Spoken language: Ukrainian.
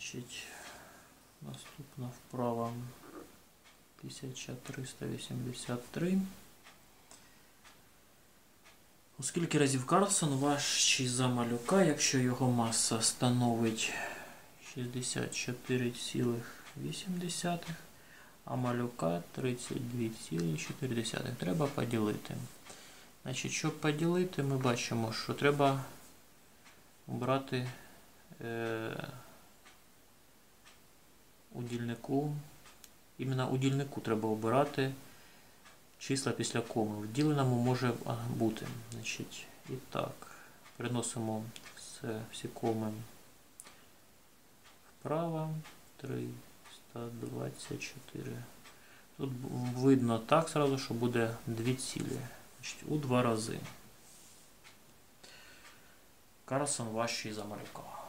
Значить, наступна вправа 5383. У скільки разів Карлсон важчий за малюка, якщо його маса становить 64,8, а малюка 32,4. Треба поділити. Значить, щоб поділити, ми бачимо, що треба брати е, у. Іменно у дільнику треба обирати числа після коми. В діленому може бути. Значить, і так, переносимо все, всі коми вправо. 324. Тут видно так сразу, що буде дві цілі. Значить, у два рази. Карлсон важчий за.